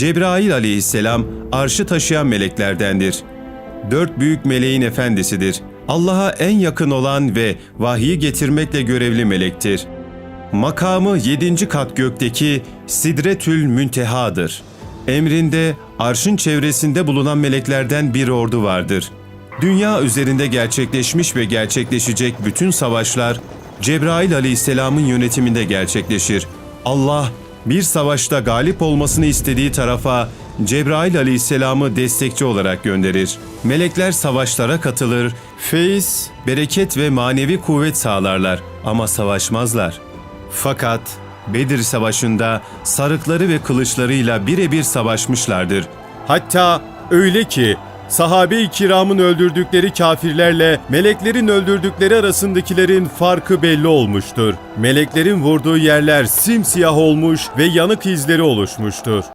Cebrail aleyhisselam arşı taşıyan meleklerdendir. Dört büyük meleğin efendisidir. Allah'a en yakın olan ve vahyi getirmekle görevli melektir. Makamı yedinci kat gökteki Sidretül Münteha'dır. Emrinde arşın çevresinde bulunan meleklerden bir ordu vardır. Dünya üzerinde gerçekleşmiş ve gerçekleşecek bütün savaşlar Cebrail aleyhisselamın yönetiminde gerçekleşir. Allah bir savaşta galip olmasını istediği tarafa Cebrail aleyhisselamı destekçi olarak gönderir. Melekler savaşlara katılır, feyiz, bereket ve manevi kuvvet sağlarlar ama savaşmazlar. Fakat Bedir Savaşı'nda sarıkları ve kılıçlarıyla birebir savaşmışlardır. Hatta öyle ki sahabe-i kiramın öldürdükleri kafirlerle meleklerin öldürdükleri arasındakilerin farkı belli olmuştur. Meleklerin vurduğu yerler simsiyah olmuş ve yanık izleri oluşmuştur.